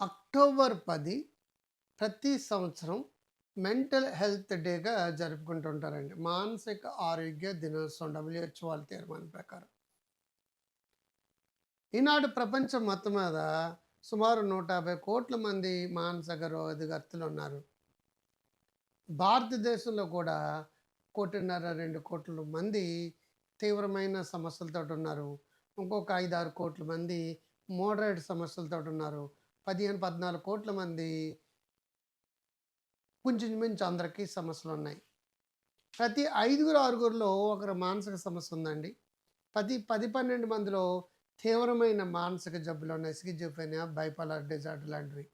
October పది ప్రతి సంవత్సరం మెంటల్ హెల్త్ డేగా జరుపుకుంటుంటారండి మానసిక ఆరోగ్య దినోత్సవం డబ్ల్యూహెచ్ వాళ్ళ తీర్మానం ప్రకారం. ఈనాడు ప్రపంచం మొత్తం మీద సుమారు నూట యాభై కోట్ల మంది మానసిక రోగగ్రస్తులు ఉన్నారు. భారతదేశంలో కూడా కోటిన్నర రెండు కోట్ల మంది తీవ్రమైన సమస్యలతో ఉన్నారు. ఇంకొక ఐదు ఆరు కోట్ల మంది మోడరేట్ సమస్యలతో ఉన్నారు. పదిహేను పద్నాలుగు కోట్ల మంది కొంచెం మించి అందరికీ సమస్యలు ఉన్నాయి. ప్రతి ఐదుగురు ఆరుగురిలో ఒకరు మానసిక సమస్య ఉందండి. ప్రతి పది పన్నెండు మందిలో తీవ్రమైన మానసిక జబ్బులు ఉన్నాయి. స్కిజోఫెనియా బైపాలర్ డిజార్డర్ లాంటివి.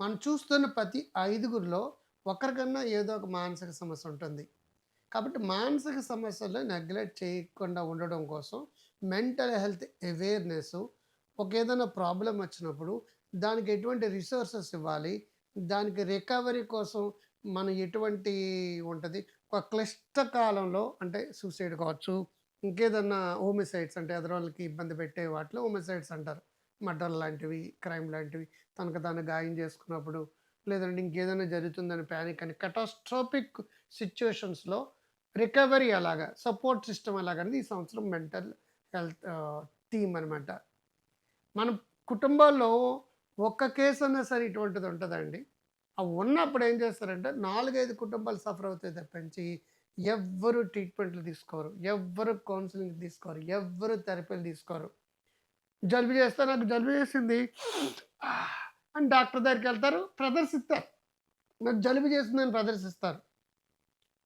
మనం చూస్తున్న ప్రతి ఐదుగురిలో ఒకరికన్నా ఏదో ఒక మానసిక సమస్య ఉంటుంది. కాబట్టి మానసిక సమస్యలు నెగ్లెక్ట్ చేయకుండా ఉండడం కోసం మెంటల్ హెల్త్ అవేర్నెస్ ఒక ఏదైనా ప్రాబ్లం వచ్చినప్పుడు దానికి ఎటువంటి రిసోర్సెస్ ఇవ్వాలి? దానికి రికవరీ కోసం మనం ఎటువంటి ఉంటుంది? ఒక క్లిష్ట కాలంలో అంటే సూసైడ్ కావచ్చు ఇంకేదన్నా హోమిసైడ్స్ అంటే ఎదరోళ్ళకి ఇబ్బంది పెట్టే వాటిలో హోమిసైడ్స్ అంటారు. మర్డర్ లాంటివి క్రైమ్ లాంటివి తనకు తాను గాయం చేసుకున్నప్పుడు లేదంటే ఇంకేదైనా జరుగుతుందని ప్యానిక్ అని కటాస్ట్రోపిక్ సిచ్యువేషన్స్లో రికవరీ అలాగా సపోర్ట్ సిస్టమ్ అలాగనేది ఈ సంవత్సరం మెంటల్ హెల్త్ థీమ్ అనమాట మన కుటుంబాల్లో ఒక్క కేసు అన్నా సరే ఇటువంటిది ఉంటుందండి. అవి ఉన్నప్పుడు ఏం చేస్తారంటే నాలుగైదు కుటుంబాలు సఫర్ అవుతాయి తప్పించి ఎవ్వరు ట్రీట్మెంట్లు తీసుకోరు ఎవ్వరు కౌన్సిలింగ్ తీసుకోరు ఎవ్వరు థెరపీలు తీసుకోరు. జలుబు చేస్తే నాకు జలుబు చేసింది. అని డాక్టర్ దగ్గరికి వెళ్తారు ప్రదర్శిస్తారు. నాకు జలుబు చేసిందని ప్రదర్శిస్తారు.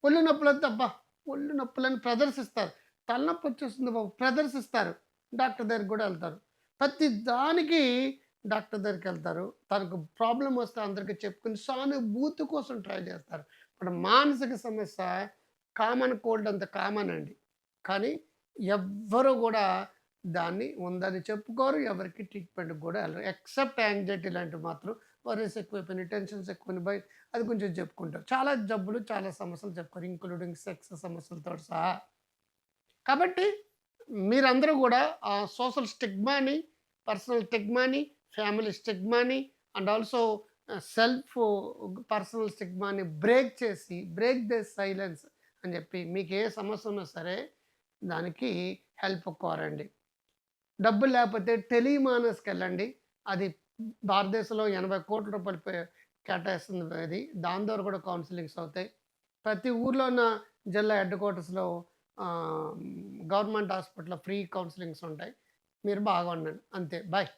ఒళ్ళు నొప్పులు తప్ప ఒళ్ళు నొప్పులని ప్రదర్శిస్తారు. తలనొప్పి వచ్చేస్తుంది బాబు ప్రదర్శిస్తారు. డాక్టర్ దగ్గరికి కూడా వెళ్తారు. ప్రతి దానికి డాక్టర్ దగ్గరికి వెళ్తారు. తనకు ప్రాబ్లం వస్తే అందరికీ చెప్పుకుని సానుభూతి కోసం ట్రై చేస్తారు. ఇప్పుడు మానసిక సమస్య కామన్ కోల్డ్ అంత కామన్ అండి. కానీ ఎవ్వరు కూడా దాన్ని ఉందని చెప్పుకోరు. ఎవరికి ట్రీట్మెంట్ కూడా వెళ్ళరు. ఎక్సెప్ట్ యాంగ్జైటీ లాంటివి మాత్రం వరీస్ ఎక్కువైపోయినాయి టెన్షన్స్ ఎక్కువని బై అది కొంచెం చెప్పుకుంటారు. చాలా జబ్బులు చాలా సమస్యలు చెప్పుకోరు. ఇంక్లూడింగ్ సెక్స్ సమస్యలతో సహా. కాబట్టి మీరందరూ కూడా ఆ సోషల్ స్టిగ్మాని పర్సనల్ స్టిగ్మాని ఫ్యామిలీ స్టిగ్మాని అండ్ ఆల్సో సెల్ఫ్ పర్సనల్ స్టిగ్మాని బ్రేక్ చేసి బ్రేక్ ద సైలెన్స్ అని చెప్పి మీకు ఏ సమస్య ఉన్నా సరే దానికి హెల్ప్ కోరండి. డబ్బులు లేకపోతే టెలిమానస్కి వెళ్ళండి. అది భారతదేశంలో ఎనభై కోట్ల రూపాయలు కేటాయిస్తుంది అది. దాని ద్వారా కూడా కౌన్సిలింగ్స్ అవుతాయి. ప్రతి ఊర్లో ఉన్న జిల్లా హెడ్ క్వార్టర్స్లో గవర్నమెంట్ హాస్పిటల్లో ఫ్రీ కౌన్సిలింగ్స్ ఉంటాయి. మీరు బాగా ఉండండి. అంతే. బాయ్.